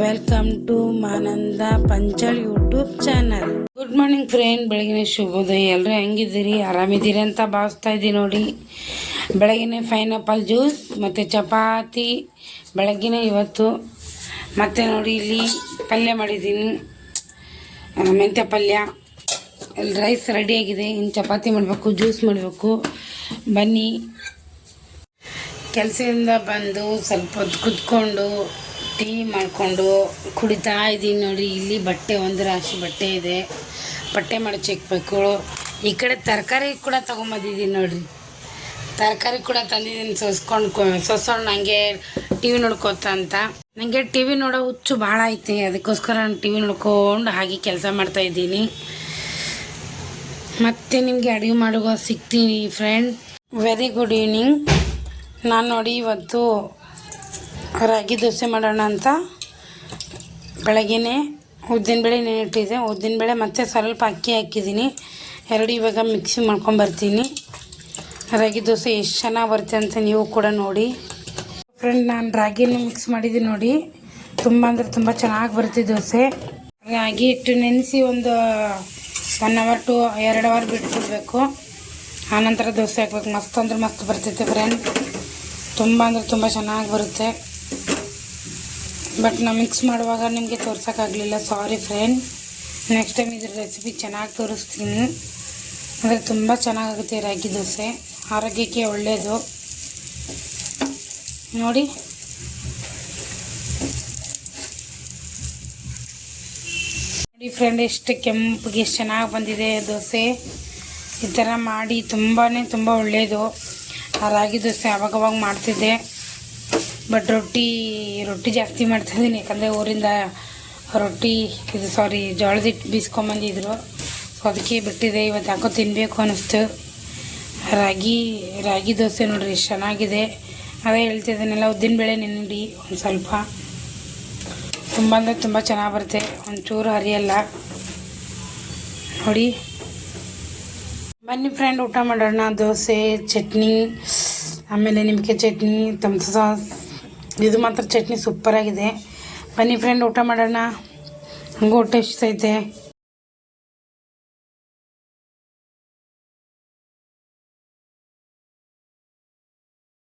Welcome to Mananda Panchal YouTube channel good morning friend ಬೆಳಗಿನ ಶುಭೋದಯ. ಎಲ್ಲರೂ ಹೆಂಗಿದ್ದೀರಿ? ಆರಾಮಿದ್ದೀರಿ ಅಂತ ಭಾವಿಸ್ತಾ ಇದ್ದೀನಿ ನೋಡಿ. ಬೆಳಗಿನ ಪೈನಾಪಲ್ ಜ್ಯೂಸ್ ಮತ್ತು ಚಪಾತಿ. ಬೆಳಗ್ಗಿನ ಇವತ್ತು ಮತ್ತು ನೋಡಿ ಇಲ್ಲಿ ಪಲ್ಯ ಮಾಡಿದ್ದೀನಿ. ಮೆಂತ್ಯ ಪಲ್ಯ. ರೈಸ್ ರೆಡಿಯಾಗಿದೆ ಇನ್ನು ಚಪಾತಿ ಮಾಡಬೇಕು ಜ್ಯೂಸ್ ಮಾಡಬೇಕು. ಬನ್ನಿ. ಕೆಲಸದಿಂದ ಬಂದು ಸ್ವಲ್ಪ ಹೊತ್ತು ಕುತ್ಕೊಂಡು ಟೀ ಮಾಡಿಕೊಂಡು ಕುಡಿತಾ ಇದ್ದೀನಿ ನೋಡಿ, ಇಲ್ಲಿ ಬಟ್ಟೆ, ಒಂದು ರಾಶಿ ಬಟ್ಟೆ ಇದೆ. ಬಟ್ಟೆ ಮಡಚಿಕ್ಬೇಕು ಈ ಕಡೆ ತರಕಾರಿ ಕೂಡ ತೊಗೊಂಬಂದಿದ್ದೀನಿ ನೋಡಿರಿ. ತರಕಾರಿ ಕೂಡ ತಂದಿದ್ದೀನಿ, ಸೋಸ್ಕೊಂಡು ಸೊಸ್ಕೊಂಡು ನನಗೆ ಟಿ ವಿ ನೋಡ್ಕೋತ ಅಂತ. ನನಗೆ ಟಿ ವಿ ನೋಡೋ ಹುಚ್ಚು ಭಾಳ ಐತೆ. ಅದಕ್ಕೋಸ್ಕರ ನಾನು ಟಿ ವಿ ನೋಡ್ಕೊಂಡು ಹಾಗೆ ಕೆಲಸ ಮಾಡ್ತಾ ಮತ್ತು ಮತ್ತೆ ನಿಮಗೆ ಅಡುಗೆ ಮಾಡುವ ಸಿಗ್ತೀನಿ ಫ್ರೆಂಡ್ ವೆರಿ ಗುಡ್ ಈವ್ನಿಂಗ್ ನಾನು ನೋಡಿ ಇವತ್ತು ರಾಗಿ ದೋಸೆ ಮಾಡೋಣ ಅಂತ. ಬೆಳಗ್ಗೆನೇ ಉದ್ದಿನಬೇಳೆ ಉದ್ದಿನ ಉದ್ದಿನಬೇಳೆ ಮತ್ತು ಸ್ವಲ್ಪ ಅಕ್ಕಿ ಹಾಕಿದ್ದೀನಿ. ಎರಡು ಇವಾಗ ಮಿಕ್ಸಿ ಮಾಡ್ಕೊಂಬರ್ತೀನಿ ರಾಗಿ ದೋಸೆ ಎಷ್ಟು ಚೆನ್ನಾಗಿ ಬರುತ್ತೆ ಅಂತ ನೀವು ಕೂಡ ನೋಡಿ. ಫ್ರೆಂಡ್ ನಾನು ರಾಗಿನ ಮಿಕ್ಸ್ ಮಾಡಿದ್ದೀನಿ ನೋಡಿ. ತುಂಬ ಅಂದರೆ ತುಂಬ ಚೆನ್ನಾಗಿ ಬರುತ್ತೆ ದೋಸೆ. ರಾಗಿ ಹಿಟ್ಟು ನೆನೆಸಿ ಒಂದು ಒನ್ ಅವರ್ ಟು ಎರಡು ಅವರ್ ಬಿಟ್ಬಿಡ್ಬೇಕು. ಆನಂತರ ದೋಸೆ ಹಾಕ್ಬೇಕು. ಮಸ್ತ್ ಅಂದ್ರೆ ಮಸ್ತ್ ಬರ್ತೈತೆ ಫ್ರೆಂಡ್ ತುಂಬ ಅಂದರೆ ತುಂಬ ಚೆನ್ನಾಗಿ ಬರುತ್ತೆ. ಬಟ್ ನಾ ಮಿಕ್ಸ್ ಮಾಡುವಾಗ ನಿಮಗೆ ತೋರ್ಸೋಕ್ಕಾಗಲಿಲ್ಲ. ಸಾರಿ ಫ್ರೆಂಡ್ ನೆಕ್ಸ್ಟ್ ಟೈಮ್ ಇದ್ರ ರೆಸಿಪಿ ಚೆನ್ನಾಗಿ ತೋರಿಸ್ತೀನಿ. ಅಂದರೆ ತುಂಬ ಚೆನ್ನಾಗಾಗುತ್ತೆ ರಾಗಿ ದೋಸೆ. ಆರೋಗ್ಯಕ್ಕೆ ಒಳ್ಳೆಯದು ನೋಡಿ. ನೋಡಿ ಫ್ರೆಂಡ್ ಎಷ್ಟು ಕೆಂಪಗೆ ಎಷ್ಟು ಚೆನ್ನಾಗಿ ಬಂದಿದೆ ದೋಸೆ. ಈ ಥರ ಮಾಡಿ ತುಂಬಾ ತುಂಬ ಒಳ್ಳೆಯದು ರಾಗಿ ದೋಸೆ ಅವಾಗವಾಗ ಮಾಡ್ತಿದ್ದೆ. ಬಟ್ ರೊಟ್ಟಿ ರೊಟ್ಟಿ ಜಾಸ್ತಿ ಮಾಡ್ತಾಯಿದ್ದೀನಿ ಯಾಕಂದರೆ ಊರಿಂದ ರೊಟ್ಟಿ, ಇದು ಸಾರಿ ಜೋಳದ ಹಿಟ್ಟು ಬೀಸ್ಕೊಂಬಂದಿದ್ರು ಸೊ ಅದಕ್ಕೆ ಬಿಟ್ಟಿದೆ. ಇವತ್ತು ಯಾಕೋ ತಿನ್ನಬೇಕು ಅನ್ನಿಸ್ತು ರಾಗಿ ರಾಗಿ ದೋಸೆ ನೋಡಿರಿ ಚೆನ್ನಾಗಿದೆ. ಅದೇ ಹೇಳ್ತಿದ್ದೀನೆಲ್ಲ ಉದ್ದಿನಬೇಳೆ ನೆನ್ನಿಡಿ, ಒಂದು ಸ್ವಲ್ಪ. ತುಂಬ ಅಂದರೆ ತುಂಬ ಚೆನ್ನಾಗಿ ಬರುತ್ತೆ. ಒಂಚೂರು ಹರಿಯಲ್ಲ. ನೋಡಿ. ಬನ್ನಿ ಫ್ರೆಂಡ್ ಊಟ ಮಾಡೋಣ. ದೋಸೆ, ಚಟ್ನಿ. ಆಮೇಲೆ ನಿಮಗೆ ಚಟ್ನಿ ತಮ್ಸ ಸಾಸ್. ಇದು ಮಾತ್ರ ಚಟ್ನಿ ಸೂಪರಾಗಿದೆ ಬನ್ನಿ ಫ್ರೆಂಡ್ ಊಟ ಮಾಡೋಣ. ಹಂಗೂ ಹೊಟ್ಟೆ ಎಷ್ಟೈತೆ